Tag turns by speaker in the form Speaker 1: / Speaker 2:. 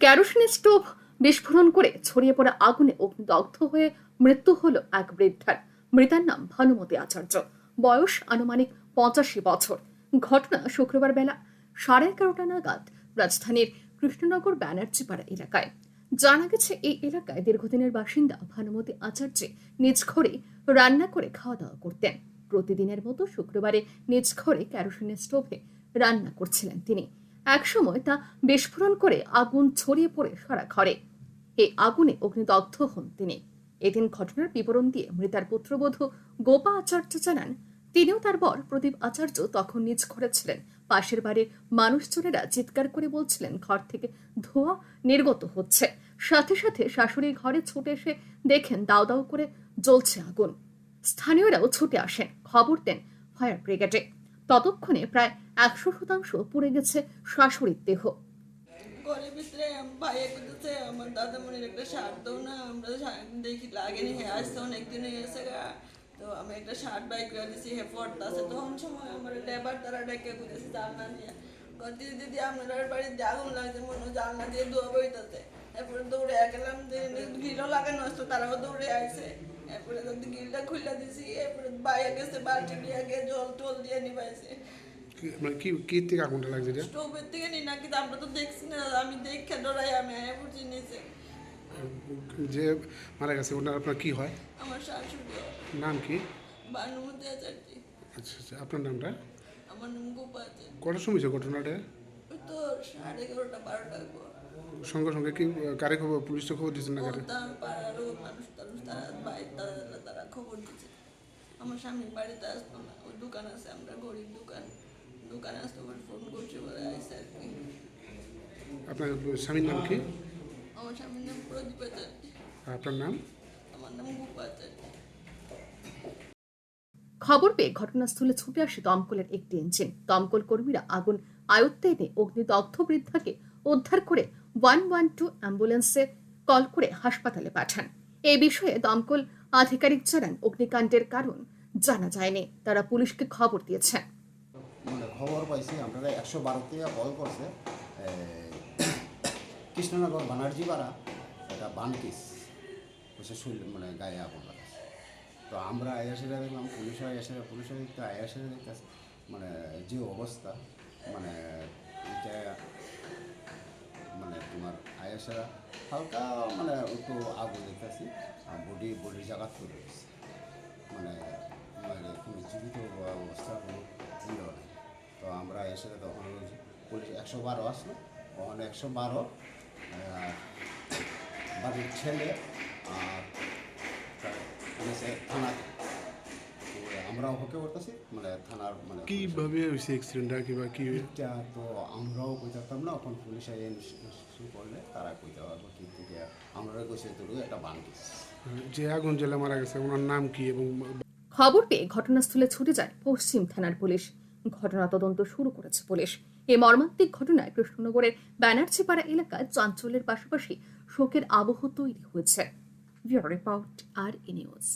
Speaker 1: ক্যারোসিনের stove বিস্ফোরণ করে ছড়িয়ে পড়া আগুনে অগ্নিদগ্ধ হয়ে মৃত্যু হলো এক বৃদ্ধার। মৃতার নাম ভানুমতি আচার্য। বয়স আনুমানিক পঁচাশি বছর। ঘটনা শুক্রবার বেলা সাড়ে এগারোটা নাগাদ রাজধানীর কৃষ্ণনগর ব্যানার্জিপাড়া এলাকায়। জানা গেছে, এই এলাকায় দীর্ঘদিনের বাসিন্দা ভানুমতি আচার্য নিজ ঘরে রান্না করে খাওয়া দাওয়া করতেন। প্রতিদিনের মতো শুক্রবারে নিজ ঘরে ক্যারোসিনের স্টোভে রান্না করছিলেন তিনি। একসময় তা বিস্ফোরণ করে আগুন ছড়িয়ে পড়ে সারা ঘরে। এই আগুনে অগ্নিদগ্ধ হন তিনি। এদিন ঘটনার বিবরণ দিয়ে মৃতার পুত্রবধূ গোপা আচার্য জানান, তিনিও তার বর প্রদীপ আচার্য তখন নিজ ঘরে ছিলেন। পাশের বাড়ির মানুষজনেরা চিৎকার করে বলছিলেন, ঘর থেকে ধোঁয়া নির্গত হচ্ছে। সাথে সাথে শাশুড়ি ঘরে ছুটে এসে দেখেন দাও দাও করে জ্বলছে আগুন। স্থানীয়রাও ছুটে আসেন। খবর দেন ফায়ার ব্রিগেডে। ততক্ষণে প্রায় একশো শতাংশ পুড়ে গেছে শাশুড়ির দেহ।
Speaker 2: একটা শার্ট দাও না, আমরা দেখি লাগেনি আসছে অনেকদিন গা। তো আমি একটা শার্ট বাই করে দিছি, হে পড়তাছে তখন সময় আমার লেবার তারা দিদি মনে জানলা দিয়ে দৌড়ে গেলাম আসতো তারাও দৌড়ে আসছে এরপরে যদি গিলটা খুলে দিছি এরপরে বাইরে গেছে বালতি দিয়ে গিয়ে জল টল দিয়ে নিবাইছে।
Speaker 3: মানে কি কি থেকে আগুনটা লাগছে এটা
Speaker 2: স্টোভের থেকে নি নাকি আমরা তো দেখছি না আমি দেখে ডরাই আমি আয়া পড়ছি নিচে
Speaker 3: যে। মারা গেছে ওনার আপনার কি হয়?
Speaker 2: আমার শাশুড়ি
Speaker 3: নাম কি? আচ্ছা আচ্ছা আপনার নামটা?
Speaker 2: আমার নাম
Speaker 3: কটার সময় ঘটনাটা?
Speaker 2: তো সাড়ে এগারোটা বারোটা
Speaker 3: সঙ্গে সঙ্গে কি কারে খবর পুলিশে খবর দিচ্ছেন না কারে?
Speaker 2: তারা খবর দিচ্ছে আমার স্বামীর বাড়িতে আসতো না ওই দোকান আছে আমরা গরিব দোকান। দোকানে আসতো আমার ফোন করছে বলে আইসে আর কি।
Speaker 3: আপনার স্বামীর নাম কি?
Speaker 2: আমার স্বামীর নাম প্রদীপ আচার্য।
Speaker 3: আপনার নাম?
Speaker 2: আমার নাম গোপা আচার্য।
Speaker 1: খবর পেয়ে ঘটনাস্থলে ছুটে আসে দমকলের একটি ইঞ্জিন দমকল কর্মীরা আগুন আয়ত্তে এনে অগ্নিদগ্ধ বৃদ্ধাকে উদ্ধার করে ওয়ান ওয়ান টু অ্যাম্বুলেন্সে কল করে হাসপাতালে পাঠান। এই বিষয়ে দমকল আধিকারিক জানান অগ্নিকাণ্ডের কারণ জানা যায়নি। তারা পুলিশকে খবর দিয়েছেন।
Speaker 4: মানে খবর পাইছি আপনারা একশো বারোতে কল করছে এ, কৃষ্ণনগর বানার্জি পাড়া এটা বানকিস শরীর মানে গায়ে আগুন তো আমরা আয়াসেরা দেখলাম পুলিশ আয়াসেরা পুলিশ দেখতে আয়াসেরা দেখতেছে মানে যে অবস্থা মানে এটা আয়াসেরা হালকা মানে একটু আগুন দেখতেছি, আর বডি বডির জায়গা করে রয়েছে মানে মানে কোনো জীবিত অবস্থা কোনো ইয়ে নেই। তো আমরা এসে তখন পুলিশ একশো বারো আসলো। তখন একশো বারো বাড়ির ছেলে আর তার- মানে থানা তো আমরা অপেক্ষা করতেছি মানে থানার মানে
Speaker 3: কীভাবে হয়েছে অ্যাক্সিডেন্টটা কিংবা কি
Speaker 4: এটা তো আমরাও কইতাম না এখন পুলিশে ইনভেস্টিগেশন করলে তারা কইতে পারব কিন্তু যে আমরা কইছে তো একটা বান্ডিস
Speaker 3: যে আগুন জ্বলে মারা গেছে ওনার নাম কি এবং
Speaker 1: খবর পেয়ে ঘটনাস্থলে ছুটে যায় পশ্চিম থানার পুলিশ ঘটনা তদন্ত শুরু করেছে পুলিশ এই মর্মান্তিক ঘটনায় কৃষ্ণনগরের ব্যানার্জিপাড়া এলাকায় চাঞ্চল্যের পাশাপাশি শোকের আবহ তৈরি হয়েছে। Report R E news.